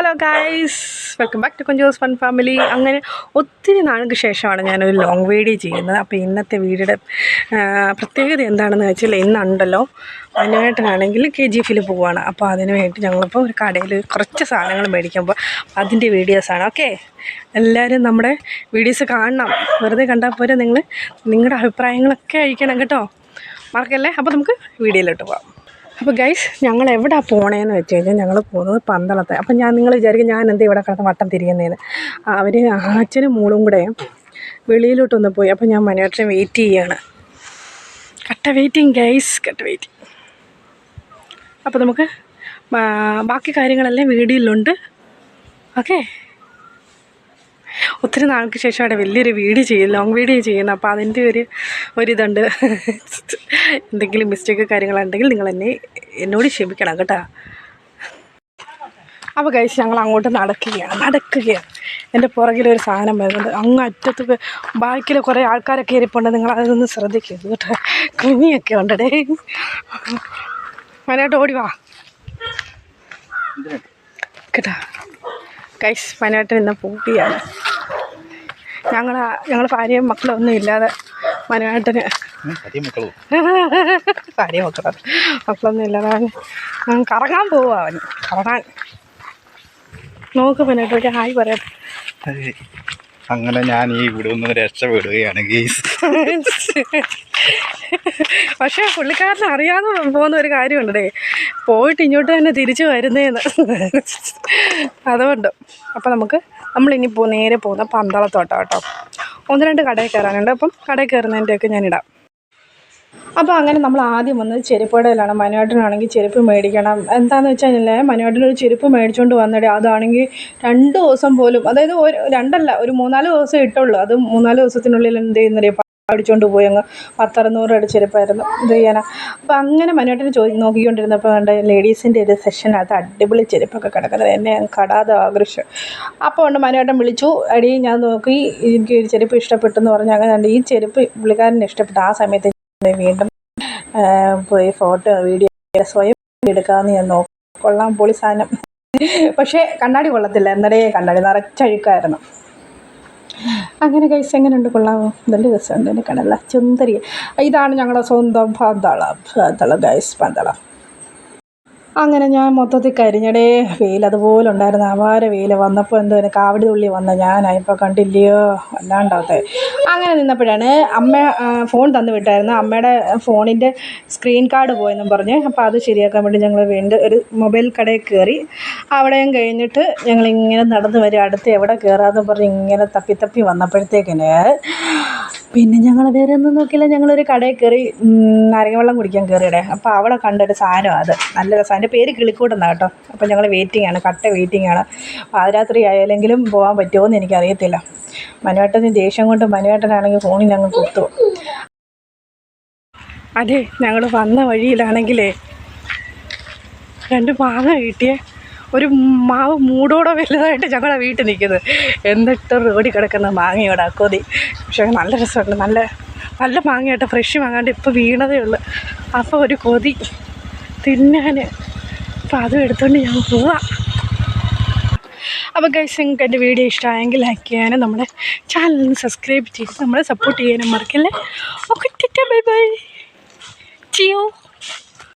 Hello guys welcome back to Konchos fun family അങ്ങനെ ഒത്തിരി നാളുകൾക്ക് ശേഷമാണ് ഞാനൊരു ലോങ് വീഡിയോ ചെയ്യുന്നത്. അപ്പോൾ ഇന്നത്തെ ആ, പ്രത്യേകത എന്താണെന്ന് വെച്ചാൽ ഇന്നുണ്ടല്ലോ. അനുവേട്ടനാണെങ്കിൽ കെ ജി എഫിൽ പോവുകയാണ് അപ്പോൾ അതിന് വേണ്ടി ഞങ്ങളിപ്പോൾ ഒരു കടയിൽ കുറച്ച് സാധനങ്ങൾ മേടിക്കുമ്പോൾ അതിന്റെ വീഡിയോസാണ് ഓക്കെ എല്ലാവരും നമ്മുടെ വീഡിയോസ് കാണണം. വെറുതെ കണ്ടാൽ പോരെ നിങ്ങൾ നിങ്ങളുടെ അഭിപ്രായങ്ങളൊക്കെ അയക്കണം കേട്ടോ. മറക്കല്ലേ അപ്പോൾ നമുക്ക് വീഡിയോയിലോട്ട് പോകാം അപ്പോൾ ഗൈസ് ഞങ്ങൾ എവിടെ പോണേന്ന് വെച്ച് കഴിഞ്ഞാൽ ഞങ്ങൾ പോകുന്നത് പന്തളത്ത്. അപ്പം ഞാൻ നിങ്ങൾ വിചാരിക്കും ഞാൻ എന്താ ഇവിടെ കിടന്ന് വട്ടം തിരിയുന്നതെന്ന് അവർ അച്ഛനും മൂളും കൂടെ വെളിയിലോട്ടൊന്ന് പോയി. അപ്പോൾ ഞാൻ മനോട്ടനെ വെയിറ്റ് ചെയ്യാണ്. കട്ട വെയിറ്റിംഗ് ഗൈസ് കട്ട വെയിറ്റിംഗ് അപ്പോൾ നമുക്ക് ബാക്കി കാര്യങ്ങളെല്ലാം വീഡിയോയിലുണ്ട്. ഓക്കെ ഒത്തിരി നാൾക്ക് ശേഷം അവിടെ വലിയൊരു വീഡിയോ ചെയ്യും ലോങ് വീഡിയോ ചെയ്യുന്നു. അപ്പോൾ അതിന്റെ ഒരു ഒരിതുണ്ട്. എന്തെങ്കിലും മിസ്റ്റേക്ക് കാര്യങ്ങളുണ്ടെങ്കിൽ നിങ്ങൾ എന്നെ എന്നോട് ക്ഷമിക്കണം കേട്ടോ. അപ്പോൾ കഴിച്ച് ഞങ്ങൾ അങ്ങോട്ട് നടക്കുകയാണ്. നടക്കുകയാണ്. എന്റെ പുറകിലൊരു സാധനം വരുന്നുണ്ട്. അങ്ങ് അറ്റത്ത് ബാക്കിൽ കുറേ ആൾക്കാരൊക്കെ ഇരിപ്പുണ്ട് നിങ്ങൾ അതൊന്ന് ശ്രദ്ധിക്കരുത് കേട്ടോ. കുഞ്ഞിയൊക്കെ ഉണ്ടടേ മനോട്ട് ഓടി വാ. കേട്ടോ. കൈസ് വയനാട്ടിൽ നിന്ന് പോവുകയാണ് ഞങ്ങൾ ഞങ്ങൾ ഭാര്യയും മക്കളും ഒന്നും ഇല്ലാതെ മനുവേട്ടന് ഭാര്യ മക്കളും. മക്കളൊന്നും ഇല്ലാതെ അവൻ കറങ്ങാൻ പോവുക അവൻ. കറങ്ങാൻ. നോക്ക് ഒരു ഹായ് പറയാം അങ്ങനെ ഞാൻ ഈ ഇവിടെ നിന്ന് രക്ഷപ്പെടുകയാണ് ഗീസ് പക്ഷേ പുള്ളിക്കാരന് അറിയാതെ പോകുന്ന ഒരു കാര്യമുണ്ടേ പോയിട്ട് ഇങ്ങോട്ട് തന്നെ തിരിച്ചു വരുന്നേന്ന്. അതുകൊണ്ട്. അപ്പം നമുക്ക് നമ്മളിനി പോ നേരെ പോകുന്ന പന്തളത്തോട്ടം കേട്ടോ. ഒന്ന് രണ്ട് കടയിൽ കയറാനുണ്ട്. അപ്പം കടയിൽ കയറുന്നതിന്റെയൊക്കെ ഞാനിടാം അപ്പോൾ അങ്ങനെ നമ്മൾ ആദ്യം വന്നത് ചെരുപ്പടയിലാണ് മനുവാട്ടിനാണെങ്കിൽ ചെരുപ്പ് മേടിക്കണം. എന്താണെന്ന് വെച്ചാൽ കഴിഞ്ഞാൽ ഒരു ചെരുപ്പ് മേടിച്ചുകൊണ്ട് വന്നിട്ട് അതാണെങ്കിൽ രണ്ട് ദിവസം പോലും അതായത് ഒരു രണ്ടല്ല ഒരു മൂന്നാൽ ദിവസം ഇട്ടുള്ളൂ. അത് മൂന്നാൽ ദിവസത്തിനുള്ളിൽ എന്ത് ചെയ്യുന്നറിയാം? അടിച്ചുകൊണ്ട് പോയി അങ്ങ് പത്തറുന്നൂറ് അടിച്ചെരുപ്പായിരുന്നു എന്ത് ചെയ്യാനാ. അപ്പം അങ്ങനെ മനുവേട്ടന് ചോദി നോക്കിക്കൊണ്ടിരുന്നപ്പോൾ കണ്ട ലേഡീസിന്റെ ഒരു സെഷനകത്ത് അടിപൊളി ചെരുപ്പൊക്കെ കിടക്കുന്നത്. എന്നെ കടാതെ ആകർഷിച്ചു. അപ്പോൾ ഉണ്ട് മനുവേട്ടൻ വിളിച്ചു അടി ഞാൻ നോക്കി എനിക്ക് ഒരു ചെരുപ്പ് ഇഷ്ടപ്പെട്ടെന്ന് പറഞ്ഞു. അങ്ങനെ ഈ ചെരുപ്പ് പുള്ളിക്കാരനെ ഇഷ്ടപ്പെട്ടു. ആ സമയത്ത് വീണ്ടും പോയി ഫോട്ടോ വീഡിയോ സ്വയം എടുക്കാമെന്ന് ഞാൻ നോക്കി. കൊള്ളാം പൊളി സാധനം. പക്ഷേ കണ്ണാടി കൊള്ളത്തില്ല. എന്നടേ കണ്ണാടി നിറച്ചഴുക്കായിരുന്നു. അങ്ങനെ കൈസ് എങ്ങനെയുണ്ട് കൊള്ളാമോ നല്ല രസമുണ്ട് എന്റെ കടല ചുന്തരി ഇതാണ് ഞങ്ങളുടെ സ്വന്തം പന്തളം പന്തളം ഗൈസ് പന്തളം. അങ്ങനെ ഞാൻ മൊത്തത്തിൽ കരിഞ്ഞടേ വെയിൽ അതുപോലെ ഉണ്ടായിരുന്നു അപാര വെയിൽ. വന്നപ്പോൾ എന്തോ കാവടി തുള്ളി വന്ന ഞാൻ ഞാനായിപ്പോൾ കണ്ടില്ലയോ? അല്ലാണ്ടാവത്തെ അങ്ങനെ നിന്നപ്പോഴാണ് അമ്മ ഫോൺ തന്നു വിട്ടായിരുന്നു. അമ്മയുടെ ഫോണിന്റെ സ്ക്രീൻ കാർഡ് പോയെന്നും പറഞ്ഞ്. അപ്പോൾ അത് ശരിയാക്കാൻ വേണ്ടി ഞങ്ങൾ വീണ്ടും ഒരു മൊബൈൽ കടയിൽ കയറി. അവിടെയും കഴിഞ്ഞിട്ട് ഞങ്ങളിങ്ങനെ നടന്നു വരും അടുത്ത് എവിടെ കയറാമെന്ന് പറഞ്ഞ് ഇങ്ങനെ തപ്പി തപ്പി വന്നപ്പോഴത്തേക്കിന് പിന്നെ ഞങ്ങൾ വേറെ ഒന്നും നോക്കിയില്ല. ഞങ്ങളൊരു കടയിൽ കയറി നാരങ്ങ വെള്ളം കുടിക്കാൻ കയറിയടേ അപ്പോൾ അവിടെ കണ്ടൊരു സാധനം അത്. നല്ല രസം. അതിന്റെ പേര് കിളിക്കൂടെന്നാണ് കേട്ടോ. അപ്പോൾ ഞങ്ങൾ വെയിറ്റിംഗ് ആണ്. കട്ട വെയിറ്റിംഗ് ആണ്. പാതിരാത്രി ആയാലെങ്കിലും പോകാൻ പറ്റുമോ എന്ന് എനിക്കറിയത്തില്ല. മനുവേട്ടന് ദേഷ്യം കൊണ്ട് മനുവേട്ടനാണെങ്കിൽ ഫോണിൽ ഞങ്ങൾ കൊടുത്തു അതെ ഞങ്ങൾ വന്ന വഴിയിലാണെങ്കിലേ രണ്ട് മാങ്ങ കിട്ടിയേ. ഒരു മാവ് മൂടോടെ വലുതായിട്ട് ഞങ്ങളുടെ വീട്ടിൽ നിൽക്കുന്നത് എന്നിട്ട് റോഡിൽ കിടക്കുന്ന മാങ്ങയോടെ കൊതി. പക്ഷേ നല്ല രസമുണ്ട്. നല്ല നല്ല മാങ്ങയായിട്ട് ഫ്രഷ് മാങ്ങാണ്ട് ഇപ്പോൾ വീണതേ ഉള്ളൂ. അപ്പോൾ ഒരു കൊതി. തിന്നാൻ അപ്പോൾ അതും എടുത്തുകൊണ്ട് ഞാൻ പോവാം. അപ്പോൾ ഗൈസ് നിങ്ങൾക്ക് എന്റെ വീഡിയോ ഇഷ്ടമായെങ്കിൽ ലൈക്ക് ചെയ്യാനും നമ്മുടെ ചാനലിന് സബ്സ്ക്രൈബ് ചെയ്ത് നമ്മളെ സപ്പോർട്ട് ചെയ്യാനും മറക്കല്ലേ? Okay bye bye chew